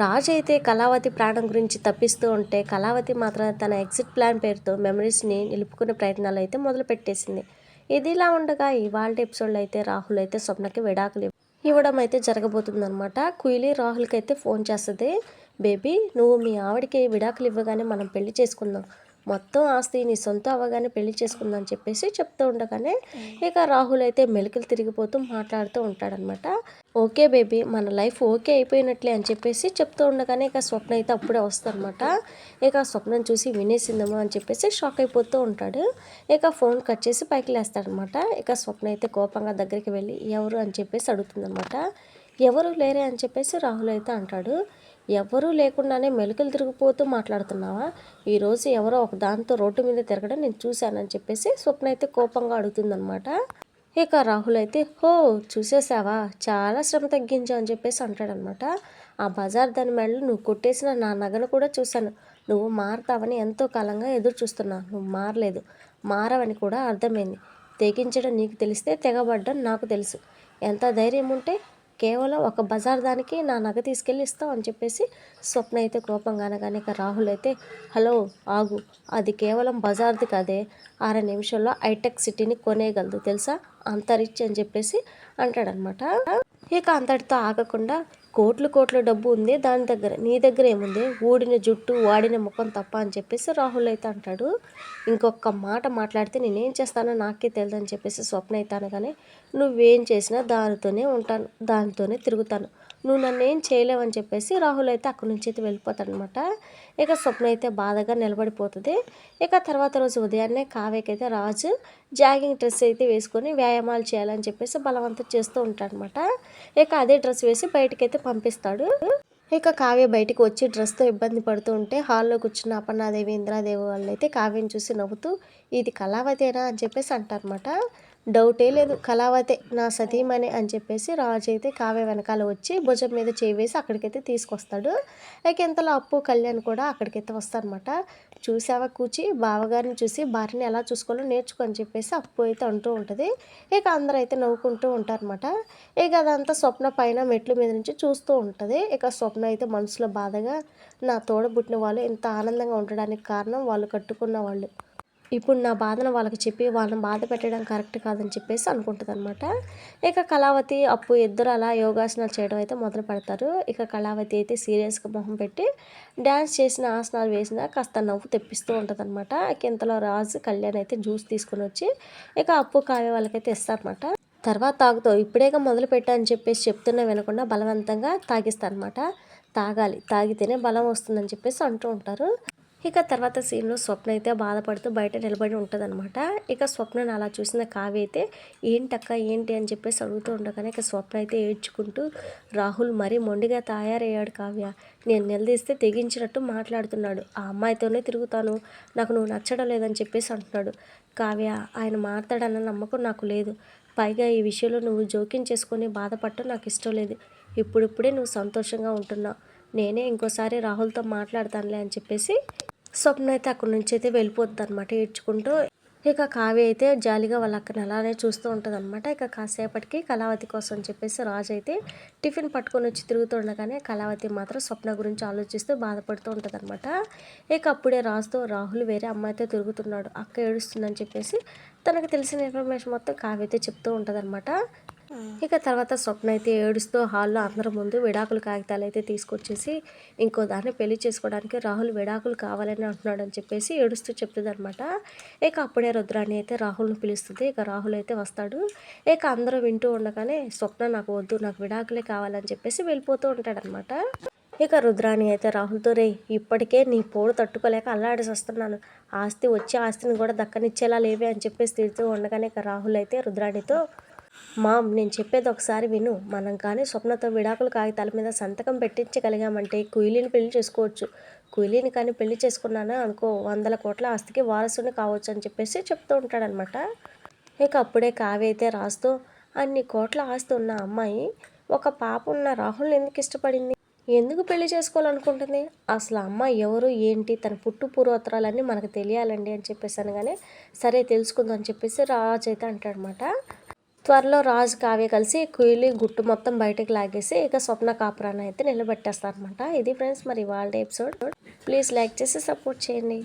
రాజు అయితే కళావతి ప్రాణం గురించి తప్పిస్తూ ఉంటే కళావతి మాత్రం తన ఎగ్జిట్ ప్లాన్ పేరుతో మెమరీస్ని నిలుపుకునే ప్రయత్నాలు అయితే మొదలు పెట్టేసింది ఇది ఇలా ఉండగా ఇవాళ ఎపిసోడ్లో అయితే రాహుల్ అయితే స్వప్నకి విడాకులు ఇవ్వ- ఇవ్వడం అయితే జరగబోతుందన్నమాట. కుయిలి రాహుల్కి అయితే ఫోన్ చేస్తుంది బేబీ నువ్వు మీ ఆవిడకి విడాకులు ఇవ్వగానే మనం పెళ్ళి చేసుకుందాం. మొత్తం ఆస్తి నీ సొంత అవ్వగానే పెళ్ళి చేసుకుందని చెప్పేసి చెప్తూ ఉండగానే ఇక రాహుల్ అయితే మెలికలు తిరిగిపోతూ మాట్లాడుతూ ఉంటాడనమాట ఓకే బేబీ మన లైఫ్ ఓకే అయిపోయినట్లే అని చెప్పేసి చెప్తూ ఉండగానే ఇక స్వప్న అయితే అప్పుడే వస్తుందన్నమాట ఇక స్వప్నం చూసి వినేసిందేమో అని చెప్పేసి షాక్ అయిపోతూ ఉంటాడు. ఇక ఫోన్ కట్ చేసి పైకి లేస్తాడనమాట ఇక స్వప్న అయితే కోపంగా దగ్గరికి వెళ్ళి ఎవరు? అని చెప్పేసి అడుగుతుందనమాట ఎవరు లేరే? అని చెప్పేసి రాహుల్ అయితే అంటాడు. ఎవరూ లేకుండానే మెలికలు తిరిగిపోతూ మాట్లాడుతున్నావా? ఈరోజు ఎవరో ఒక దాంతో రోడ్డు మీద తిరగడం నేను చూశానని చెప్పేసి స్వప్న అయితే కోపంగా అడుగుతుందనమాట ఇక రాహుల్ అయితే హో చూసేసావా చాలా శ్రమ తగ్గించావు అని చెప్పేసి అంటాడనమాట ఆ బజార్ దాని మెడలు నువ్వు కొట్టేసిన నా నగను కూడా చూశాను. నువ్వు మారతావని ఎంతో కాలంగా ఎదురు చూస్తున్నా. నువ్వు మారలేదు. మారవని కూడా అర్థమైంది. తెగించడం నీకు తెలిస్తే తెగబడ్డం నాకు తెలుసు. ఎంత ధైర్యం ఉంటే కేవలం ఒక బజార్ దానికి నా నగ తీసుకెళ్ళి ఇస్తావు అని చెప్పేసి స్వప్న అయితే కోపంగా అనగానే ఇక రాహుల్ అయితే హలో ఆగు. అది కేవలం బజార్ది కాదే. అర నిమిషంలో హైటెక్ సిటీని కొనేయగలదు తెలుసా? అంత రిచ్ అని చెప్పేసి అంటాడనమాట ఇక అంతటితో ఆగకుండా కోట్లు కోట్ల డబ్బు ఉంది దాని దగ్గర నీ దగ్గర ఏముంది? ఊడిన జుట్టు వాడిన ముఖం తప్ప అని చెప్పేసి రాహుల్ అయితే అంటాడు. ఇంకొక మాట మాట్లాడితే నేనేం చేస్తానో నాకే తెలియదు అని చెప్పేసి స్వప్న అయితే అనగానే నువ్వేం చేసినా దానితోనే ఉంటాను దానితోనే తిరుగుతాను. నువ్వు నన్ను ఏం చేయలేవని చెప్పేసి రాహుల్ అయితే అక్కడి నుంచి అయితే వెళ్ళిపోతాడనమాట. ఇక స్వప్న అయితే బాధగా నిలబడిపోతుంది. ఇక తర్వాత రోజు ఉదయాన్నే కావ్యకైతే రాజు జాగింగ్ డ్రెస్ అయితే వేసుకొని వ్యాయామాలు చేయాలని చెప్పేసి బలవంతం చేస్తూ ఉంటాడనమాట. ఇక అదే డ్రెస్ వేసి బయటకైతే పంపిస్తాడు. ఇక కావ్య బయటికి వచ్చి డ్రెస్తో ఇబ్బంది పడుతూ ఉంటే హాల్లో కూర్చున్న అపర్ణాదేవి ఇంద్రాదేవి వాళ్ళు అయితే కావ్యం చూసి నవ్వుతూ ఇది కళావతేనా అని చెప్పేసి అంటారనమాట. డౌటే లేదు. కళావతే నా సతీమణి అని చెప్పేసి రాజు అయితే కావ్య వెనకాల వచ్చి భుజం మీద చేయి వేసి అక్కడికైతే తీసుకొస్తాడు. ఇక ఇంతలో అప్పు కళ్యాణ్ కూడా అక్కడికైతే వస్తారనమాట చూసావా కూచి? బావగారిని చూసి భార్యని ఎలా చూసుకోవాలో నేర్చుకో అని చెప్పేసి అప్పు అయితే అంటూ ఉంటుంది. ఇక అందరూ అయితే నవ్వుకుంటూ ఉంటారనమాట ఇక అదంతా స్వప్న పైన మెట్ల మీద నుంచి చూస్తూ ఉంటుంది. ఇక స్వప్న అయితే మనసులో బాధగా నా తోడబుట్టిన వాళ్ళు ఇంత ఆనందంగా ఉండడానికి కారణం వాళ్ళు కట్టుకున్న వాళ్ళు. ఇప్పుడు నా బాధను వాళ్ళకి చెప్పి వాళ్ళని బాధ పెట్టడం కరెక్ట్ కాదని చెప్పేసి అనుకుంటుంది అనమాట ఇక కళావతి అప్పు ఇద్దరు అలా యోగాసనాలు చేయడం అయితే మొదలు పెడతారు. ఇక కళావతి అయితే సీరియస్గా మొహం పెట్టి డ్యాన్స్ చేసిన ఆసనాలు వేసిన కాస్త నవ్వు తెప్పిస్తూ ఉంటుంది అనమాట ఇంతలో రాజు కళ్యాణ్ అయితే జ్యూస్ తీసుకొని వచ్చి ఇక అప్పు కావే వాళ్ళకైతే ఇస్తారనమాట తర్వాత తాగుతావు ఇప్పుడేగా మొదలు పెట్టా అని చెప్పేసి చెప్తున్నా వినకుండా బలవంతంగా తాగిస్తారనమాట తాగాలి తాగితేనే బలం వస్తుందని చెప్పేసి అంటూ ఉంటారు. ఇక తర్వాత సీన్లో స్వప్న అయితే బాధపడుతూ బయట నిలబడి ఉంటుందన్నమాట. ఇక స్వప్నను అలా చూసిన కావ్య అయితే ఏంటక్క ఏంటి? అని చెప్పేసి అడుగుతూ ఉండగానే ఇక స్వప్న అయితే ఏడ్చుకుంటూ రాహుల్ మరీ మొండిగా తయారయ్యాడు కావ్య. నేను నిలదీస్తే తెగించినట్టు మాట్లాడుతున్నాడు. ఆ అమ్మాయితోనే తిరుగుతాను. నాకు నువ్వు నచ్చడం లేదని చెప్పేసి అంటున్నాడు. కావ్య ఆయన మాట్లాడన్న నమ్మకం నాకు లేదు. పైగా ఈ విషయంలో నువ్వు జోక్యం చేసుకొని బాధపడటం నాకు ఇష్టం లేదు. ఇప్పుడిప్పుడే నువ్వు సంతోషంగా ఉంటున్నావు. నేనే ఇంకోసారి రాహుల్తో మాట్లాడతానులే అని చెప్పేసి స్వప్న అయితే అక్కడి నుంచి అయితే వెళ్ళిపోతుంది అనమాట ఏడ్చుకుంటూ. ఇక కావ్య అయితే జాలిగా వాళ్ళ అక్కని అలానే చూస్తూ ఉంటుంది అనమాట ఇక కాసేపటికి కళావతి కోసం అని చెప్పేసి రాజు అయితే టిఫిన్ పట్టుకొని వచ్చి తిరుగుతుండగానే కళావతి మాత్రం స్వప్న గురించి ఆలోచిస్తూ బాధపడుతూ ఉంటుంది అనమాట ఇక అప్పుడే రాజుతో రాహుల్ వేరే అమ్మాయితో తిరుగుతున్నాడు. అక్క ఏడుస్తుందని చెప్పేసి తనకు తెలిసిన ఇన్ఫర్మేషన్ మొత్తం కావ్య అయితే చెప్తూ ఉంటుంది అనమాట ఇక తర్వాత స్వప్న అయితే ఏడుస్తూ హాల్లో అందరి ముందు విడాకులు కాగితాలు అయితే తీసుకొచ్చేసి ఇంకో దాన్ని పెళ్ళి చేసుకోవడానికి రాహుల్ విడాకులు కావాలని అంటున్నాడు అని చెప్పేసి ఏడుస్తూ చెప్తుంది అనమాట ఇక అప్పుడే రుద్రాణి అయితే రాహుల్ని పిలుస్తుంది. ఇక రాహుల్ అయితే వస్తాడు. ఇక అందరూ వింటూ ఉండగానే స్వప్న నాకు వద్దు నాకు విడాకులే కావాలని చెప్పేసి వెళ్ళిపోతూ ఉంటాడనమాట ఇక రుద్రాణి అయితే రాహుల్తో రే ఇప్పటికే నీ పోడు తట్టుకోలేక అల్లాడేసి వస్తున్నాను. ఆస్తి వచ్చి ఆస్తిని కూడా దక్కనిచ్చేలా లేవే అని చెప్పేసి తిడుతూ ఉండగానే ఇక రాహుల్ అయితే రుద్రాణితో మామ్ నేను చెప్పేది ఒకసారి విను. మనం కానీ స్వప్నతో విడాకుల కాగితాల మీద సంతకం పెట్టించగలిగామంటే కుయిలిని పెళ్ళి చేసుకోవచ్చు. కుయిలిని కానీ పెళ్ళి చేసుకున్నానా అనుకో వందల కోట్ల ఆస్తికి వారసుని కావచ్చు అని చెప్పేసి చెప్తూ ఉంటాడనమాట ఇక అప్పుడే కావైతే అయితే రాస్తూ అన్ని కోట్ల ఆస్తి ఉన్న అమ్మాయి ఒక పాప ఉన్న రాహుల్ని ఎందుకు ఇష్టపడింది? ఎందుకు పెళ్ళి చేసుకోవాలనుకుంటుంది? అసలు అమ్మాయి ఎవరు ఏంటి తన పుట్టు పూర్వోత్తరాలన్నీ మనకు తెలియాలండి అని చెప్పేసి అనగానే సరే తెలుసుకుందాం అని చెప్పేసి రాజు అయితే అంటాడనమాట త్వరలో రాజు కావ్య కలిసి కుయిలి గుట్టు మొత్తం బయటకు లాగేసి ఇక స్వప్న కాపురాన్ని అయితే నిలబెట్టేస్తారనమాట ఇది ఫ్రెండ్స్ మరి వాళ్ళ ఎపిసోడ్ ప్లీజ్ లైక్ చేసి సపోర్ట్ చేయండి.